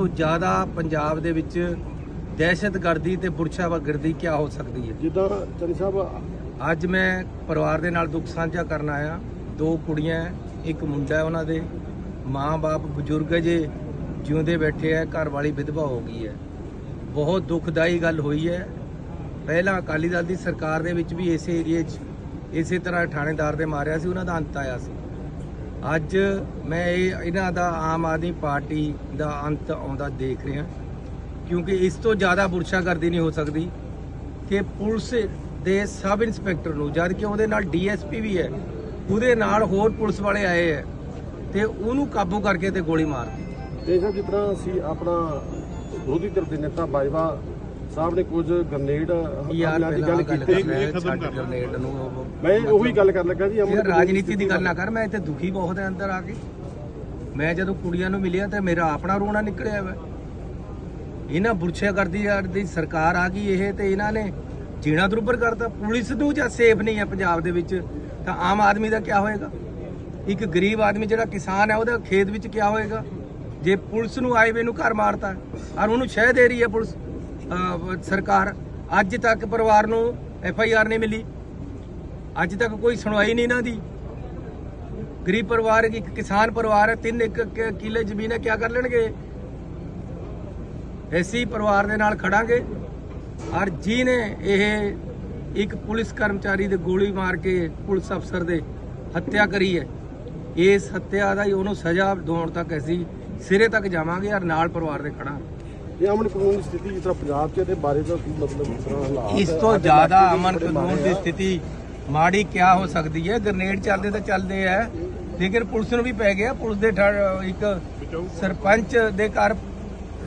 ਤੋਂ ਜ਼ਿਆਦਾ ਪੰਜਾਬ ਦੇ ਵਿੱਚ ਦਹਿਸ਼ਤਗਰਦੀ ਤੇ ਬੁਰਸ਼ਾਵਾਗਰਦੀ ਕੀ ਹੋ ਸਕਦੀ ਹੈ? ਜਿੱਦਾਂ ਚੰਨੀ ਸਾਹਿਬ ਅੱਜ ਮੈਂ ਪਰਿਵਾਰ ਦੇ ਨਾਲ ਦੁੱਖ ਸਾਂਝਾ ਕਰਨ ਆਇਆ। ਦੋ ਕੁੜੀਆਂ ਇੱਕ ਮੁੰਡਾ ਹੈ ਉਹਨਾਂ ਦੇ। ਮਾਂ-ਬਾਪ ਬਜ਼ੁਰਗ ਜੇ ਜਿਉਂਦੇ ਬੈਠੇ ਆ ਘਰ ਵਾਲੀ ਵਿਧਵਾ ਹੋ ਗਈ ਹੈ। ਬਹੁਤ ਦੁਖਦਾਈ ਗੱਲ ਹੋਈ ਹੈ। ਪਹਿਲਾਂ ਅਕਾਲੀ ਦਲ ਦੀ ਸਰਕਾਰ ਦੇ ਵਿੱਚ ਵੀ ਇਸੇ ਏਰੀਏ 'ਚ ਇਸੇ ਤਰ੍ਹਾਂ ਥਾਣੇਦਾਰ ਦੇ ਮਾਰਿਆ ਸੀ ਉਹਨਾਂ ਦਾ ਅੰਤ ਆਇਆ ਸੀ। ਅੱਜ ਮੈਂ ਇਹ ਇਹਨਾਂ ਦਾ ਆਮ ਆਦਮੀ ਪਾਰਟੀ ਦਾ ਅੰਤ ਆਉਂਦਾ ਦੇਖ ਰਿਹਾ, ਕਿਉਂਕਿ ਇਸ ਤੋਂ ਜ਼ਿਆਦਾ ਬੁਰਸ਼ਾਗਰਦੀ ਨਹੀਂ ਹੋ ਸਕਦੀ ਕਿ ਪੁਲਿਸ ਦੇ ਸਬ ਇੰਸਪੈਕਟਰ ਨੂੰ, ਜਦ ਕਿ ਉਹਦੇ ਨਾਲ ਡੀਐਸਪੀ ਵੀ ਹੈ, ਉਹਦੇ ਨਾਲ ਹੋਰ ਪੁਲਿਸ ਵਾਲੇ ਆਏ ਹੈ, ਤੇ ਉਹਨੂੰ ਕਾਬੂ ਕਰਕੇ ਤੇ ਗੋਲੀ ਮਾਰਤੀ ਦੇਖੋ ਜਿਸ ਤਰ੍ਹਾਂ ਅਸੀਂ ਆਪਣਾ ਵਿਰੋਧੀ ਧਿਰ ਦੇ ਨੇਤਾ ਬਾਜਵਾ ਸਾਹਿਬ ਨੇ ਕੁਝ ਗ੍ਰਨੇਡ ਹਮਲਿਆਂ ਦੀ ਗੱਲ ਕੀਤੀ ਕਰ ਛੱਡ ਗ੍ਰਨੇਡ ਨੂੰ ਮੈਂ ਉਹੀ ਗੱਲ ਕਰਨ ਲੱਗਾ ਜੀ ਅਮਨ ਰਾਜਨੀਤੀ ਦੀ ਗੱਲ ਨਾ ਕਰ ਮੈਂ ਇੱਥੇ ਦੁਖੀ ਬਹੁਤ ਹੈ ਅੰਦਰ ਆ ਕੇ। ਮੈਂ ਜਦੋਂ ਕੁੜੀਆਂ ਨੂੰ ਮਿਲਿਆ ਤੇ ਮੇਰਾ ਆਪਣਾ ਰੋਣਾ ਨਿਕਲਿਆ ਵਾ। ਇਹਨਾਂ ਬੁਰਸ਼ਾਗਰਦੀ ਯਾਰ ਦੀ ਸਰਕਾਰ ਆ ਗਈ ਇਹ ਤੇ ਇਹਨਾਂ ਨੇ ਜੀਣਾ ਦਰੁਬਰ ਕਰਤਾ। ਪੁਲਿਸ ਨੂੰ ਜਾਂ ਸੇਫ ਨਹੀਂ ਹੈ ਪੰਜਾਬ ਦੇ ਵਿੱਚ ਤਾਂ ਆਮ ਆਦਮੀ ਦਾ ਕੀ ਹੋਏਗਾ? ਇੱਕ ਗਰੀਬ ਆਦਮੀ ਜਿਹੜਾ ਕਿਸਾਨ ਹੈ ਉਹਦਾ ਖੇਤ ਵਿੱਚ ਕੀ ਹੋਏਗਾ? ਜੇ ਪੁਲਿਸ ਨੂੰ ਆਏ ਵੇ ਨੂੰ ਘਰ ਮਾਰਤਾ ਔਰ ਉਹਨੂੰ ਸ਼ਹਿ ਦੇ ਰਹੀ ਹੈ ਪੁਲਿਸ। ਸਰਕਾਰ ਅੱਜ ਤੱਕ ਪਰਿਵਾਰ ਨੂੰ ਐਫ ਆਈ ਆਰ ਨਹੀਂ ਮਿਲੀ। ਅੱਜ ਤੱਕ ਕੋਈ ਸੁਣਵਾਈ ਨਹੀਂ ਇਹਨਾਂ ਦੀ। ਗਰੀਬ ਪਰਿਵਾਰ ਇੱਕ ਕਿਸਾਨ ਪਰਿਵਾਰ ਹੈ, ਤਿੰਨ ਇੱਕ ਕ- ਕਿੱਲੇ ਜ਼ਮੀਨ ਹੈ ਕੀ ਕਰ ਲੈਣਗੇ? ਐਸੀ ਪਰਿਵਾਰ ਦੇ ਨਾਲ ਖੜਾਂਗੇ। ਔਰ ਜਿਹਨੇ ਇਹ ਇੱਕ ਪੁਲਿਸ ਕਰਮਚਾਰੀ ਦੇ ਗੋਲੀ ਮਾਰ ਕੇ ਪੁਲਿਸ ਅਫਸਰ ਦੇ ਹੱਤਿਆ ਕਰੀ ਹੈ, ਇਸ ਹੱਤਿਆ ਦਾ ਹੀ ਉਹਨੂੰ ਸਜ਼ਾ ਦਿਵਾਉਣ ਤੱਕ ਅਸੀਂ ਸਿਰੇ ਤੱਕ ਜਾਵਾਂਗੇ ਔਰ ਨਾਲ ਪਰਿਵਾਰ ਦੇ ਖੜਾਂਗੇ। ਇਹ ਅਮਨ ਕਾਨੂੰਨ ਦੀ ਸਥਿਤੀ ਜਿਸ ਤਰ੍ਹਾਂ ਪੰਜਾਬ 'ਚ ਇਹਦੇ ਬਾਰੇ ਦਾ ਕੀ ਮਤਲਬ ਜਿਸ ਤਰ੍ਹਾਂ ਹਾਲਾਤ ਇਸ ਤੋਂ ਜ਼ਿਆਦਾ ਅਮਨ ਕਾਨੂੰਨ ਦੀ। ਸਥਿਤੀ ਮਾੜੀ ਕਿਆ ਹੋ ਸਕਦੀ ਹੈ? ਗ੍ਰਨੇਡ ਚੱਲਦੇ ਤਾਂ ਚੱਲਦੇ ਆ। ਲੇਕਿਨ ਪੁਲਿਸ ਨੂੰ ਵੀ ਪੈ ਗਿਆ। ਪੁਲਿਸ ਦੇ ਇੱਕ ਸਰਪੰਚ ਦੇ ਘਰ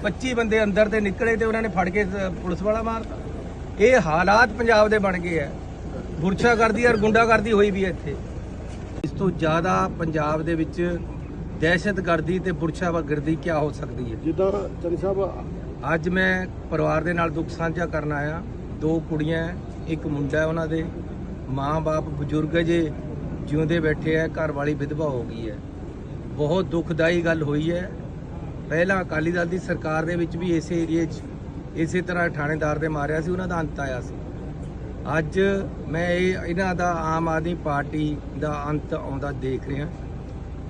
25 ਬੰਦੇ ਅੰਦਰ ਤੇ ਨਿਕਲੇ ਤੇ ਉਹਨਾਂ ਨੇ ਫੜ ਕੇ ਪੁਲਿਸ ਵਾਲਾ ਮਾਰਤਾ। ਇਹ ਹਾਲਾਤ ਪੰਜਾਬ ਦੇ ਬਣ ਗਏ ਆ। ਬੁਰਸ਼ਾਗਰਦੀ ਔਰ ਗੁੰਡਾਗਰਦੀ ਹੋਈ ਵੀ ਹੈ ਇੱਥੇ। ਇਸ ਤੋਂ ਜ਼ਿਆਦਾ ਪੰਜਾਬ ਦੇ ਵਿੱਚ ਦਹਿਸ਼ਤਗਰਦੀ ਤੇ ਬੁਰਸ਼ਾਗਰਦੀ ਕਿਆ ਹੋ ਸਕਦੀ ਹੈ? ਜਿੱਦਾਂ ਚੰਨੀ ਸਾਹਿਬ ਅੱਜ ਮੈਂ ਪਰਿਵਾਰ ਦੇ ਨਾਲ ਦੁੱਖ ਸਾਂਝਾ ਕਰਨ ਆਇਆ। ਦੋ ਕੁੜੀਆਂ, ਇੱਕ ਮੁੰਡਾ ਉਹਨਾਂ ਦੇ। ਮਾਂ-ਬਾਪ ਬਜ਼ੁਰਗ ਹੈ ਜੇ ਜਿਉਂਦੇ ਬੈਠੇ ਆ, ਘਰ ਵਾਲੀ ਵਿਧਵਾ ਹੋ ਗਈ ਹੈ। ਬਹੁਤ ਦੁਖਦਾਈ ਗੱਲ ਹੋਈ ਹੈ। ਪਹਿਲਾਂ ਅਕਾਲੀ ਦਲ ਦੀ ਸਰਕਾਰ ਦੇ ਵਿੱਚ ਵੀ ਇਸੇ ਏਰੀਏ 'ਚ ਇਸੇ ਤਰ੍ਹਾਂ ਥਾਣੇਦਾਰ ਦੇ ਮਾਰਿਆ ਸੀ, ਉਹਨਾਂ ਦਾ ਅੰਤ ਆਇਆ ਸੀ। ਅੱਜ ਮੈਂ ਇਹ, ਇਹਨਾਂ ਦਾ ਆਮ ਆਦਮੀ ਪਾਰਟੀ ਦਾ ਅੰਤ ਆਉਂਦਾ ਦੇਖ ਰਿਹਾ।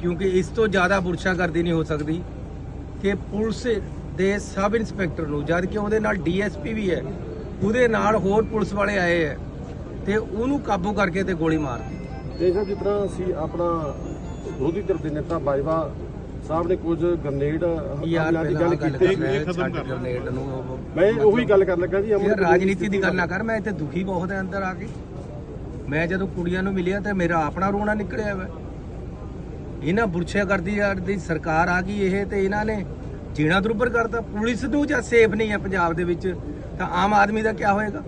ਕਿਉਂਕਿ ਇਸ ਤੋਂ ਜ਼ਿਆਦਾ ਬੁਰਸ਼ਾਗਰਦੀ ਨਹੀਂ ਹੋ ਸਕਦੀ ਕਿ ਪੁਲਿਸ ਦੇ ਸਬ ਇੰਸਪੈਕਟਰ ਨੂੰ ਜਦ ਕਿ ਉਹਦੇ ਨਾਲ ਡੀਐਸਪੀ ਵੀ ਹੈ ਉਹਦੇ ਨਾਲ ਹੋਰ ਪੁਲਿਸ ਵਾਲੇ ਆਏ ਹੈ ਤੇ ਉਹਨੂੰ ਕਾਬੂ ਕਰਕੇ ਤੇ ਗੋਲੀ ਮਾਰਤੀ ਤੇ ਸਾਹਿਬ ਜਿਸ ਤਰ੍ਹਾਂ ਅਸੀਂ ਆਪਣਾ ਵਿਰੋਧੀ ਧਿਰ ਦੇ ਨੇਤਾ ਬਾਜਵਾ ਸਾਹਿਬ ਨੇ ਕੁਝ ਗ੍ਰਨੇਡ ਹਮਲਿਆਂ ਦੀ ਗੱਲ ਕੀਤੀ। ਕਰ ਛੱਡ ਗ੍ਰਨੇਡ ਨੂੰ ਮੈਂ ਉਹੀ ਗੱਲ ਕਰਨ ਲੱਗਾ ਜੀ ਦੀ ਰਾਜਨੀਤੀ ਦੀ ਗੱਲ ਨਾ ਕਰ ਮੈਂ ਇੱਥੇ ਦੁਖੀ ਬਹੁਤ ਹੈ ਅੰਦਰ ਆ ਕੇ। ਮੈਂ ਜਦੋਂ ਕੁੜੀਆਂ ਨੂੰ ਮਿਲਿਆ ਤੇ ਮੇਰਾ ਆਪਣਾ ਰੋਣਾ ਨਿਕਲਿਆ ਵਾ। ਇਹਨਾਂ ਬੁਰਸ਼ਾਗਰਦੀ ਯਾਰ ਦੀ ਸਰਕਾਰ ਆ ਗਈ ਇਹ ਤੇ ਇਹਨਾਂ ਨੇ ਜੀਣਾ ਦਰੁਬਰ ਕਰਤਾ, ਪੁਲਿਸ ਨੂੰ ਜਾਂ ਸੇਫ ਨਹੀਂ ਹੈ ਪੰਜਾਬ ਦੇ ਵਿੱਚ? ਤਾਂ ਆਮ ਆਦਮੀ ਦਾ ਕੀ ਹੋਏਗਾ?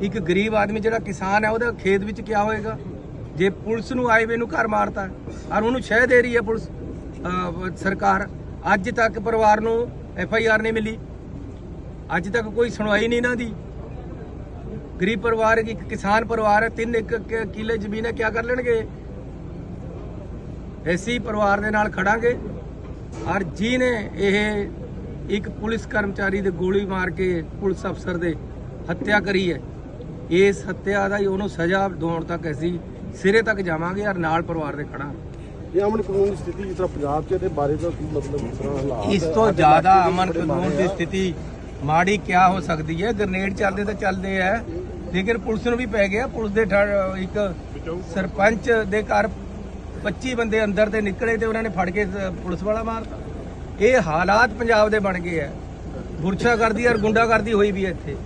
ਇੱਕ ਗਰੀਬ ਆਦਮੀ ਜਿਹੜਾ ਕਿਸਾਨ ਹੈ, ਉਹਦਾ ਖੇਤ ਵਿੱਚ ਕੀ ਹੋਏਗਾ? ਜੇ ਪੁਲਿਸ ਨੂੰ ਆਏ ਵੇ ਨੂੰ ਘਰ ਮਾਰਤਾ, ਔਰ ਉਹਨੂੰ ਸ਼ਹਿ ਦੇ ਰਹੀ ਹੈ ਪੁਲਿਸ ਸਰਕਾਰ, ਅੱਜ ਤੱਕ ਪਰਿਵਾਰ ਨੂੰ ਐਫ ਆਈ ਆਰ ਨਹੀਂ ਮਿਲੀ। ਅੱਜ ਤੱਕ ਕੋਈ ਸੁਣਵਾਈ ਨਹੀਂ ਇਹਨਾਂ ਦੀ। ਗਰੀਬ ਪਰਿਵਾਰ, ਇੱਕ ਕਿਸਾਨ ਪਰਿਵਾਰ ਹੈ, ਤਿੰਨ ਇੱਕ ਕ- ਕਿੱਲੇ ਜ਼ਮੀਨ ਹੈ ਕੀ ਕਰ ਲੈਣਗੇ? ਐਸੀ ਪਰਿਵਾਰ ਦੇ ਨਾਲ ਖੜਾਂਗੇ। ਔਰ ਜਿਹਨੇ ਇਹ ਇੱਕ ਪੁਲਿਸ ਕਰਮਚਾਰੀ ਦੇ ਗੋਲੀ ਮਾਰ ਕੇ ਪੁਲਿਸ ਅਫਸਰ ਦੇ ਹੱਤਿਆ ਕਰੀ ਹੈ। ਇਸ ਹੱਤਿਆ ਦਾ ਹੀ ਉਹਨੂੰ ਸਜ਼ਾ ਦਿਵਾਉਣ ਤੱਕ ਅਸੀਂ ਸਿਰੇ ਤੱਕ ਜਾਵਾਂਗੇ ਔਰ ਨਾਲ ਪਰਿਵਾਰ ਦੇ ਖੜਾਂਗੇ ਇਹ ਅਮਨ ਕਾਨੂੰਨ ਦੀ ਸਥਿਤੀ ਜਿਸ ਤਰ੍ਹਾਂ ਪੰਜਾਬ 'ਚ ਇਹਦੇ ਬਾਰੇ ਦਾ ਕੀ ਮਤਲਬ ਜਿਸ ਤਰ੍ਹਾਂ ਹਾਲਾਤ ਇਸ ਤੋਂ ਜ਼ਿਆਦਾ ਅਮਨ ਕਾਨੂੰਨ ਦੀ। ਸਥਿਤੀ ਮਾੜੀ ਕਿਆ ਹੋ ਸਕਦੀ ਹੈ? ਗ੍ਰਨੇਡ ਚੱਲਦੇ ਤਾਂ ਚੱਲਦੇ ਆ ਲੇਕਿਨ ਪੁਲਿਸ ਨੂੰ ਵੀ ਪੈ ਗਿਆ। ਪੁਲਿਸ ਦੇ ਇੱਕ ਸਰਪੰਚ ਦੇ ਘਰ 25 ਬੰਦੇ ਅੰਦਰ ਤੇ ਨਿਕਲੇ ਤੇ ਉਹਨਾਂ ਨੇ ਫੜ ਕੇ ਪੁਲਿਸ ਵਾਲਾ ਮਾਰਤਾ। ਇਹ ਹਾਲਾਤ ਪੰਜਾਬ ਦੇ ਬਣ ਗਏ ਆ। ਬੁਰਸ਼ਾਗਰਦੀ ਔਰ ਗੁੰਡਾ ਕਰਦੀ ਹੋਈ ਵੀ ਹੈ ਇੱਥੇ।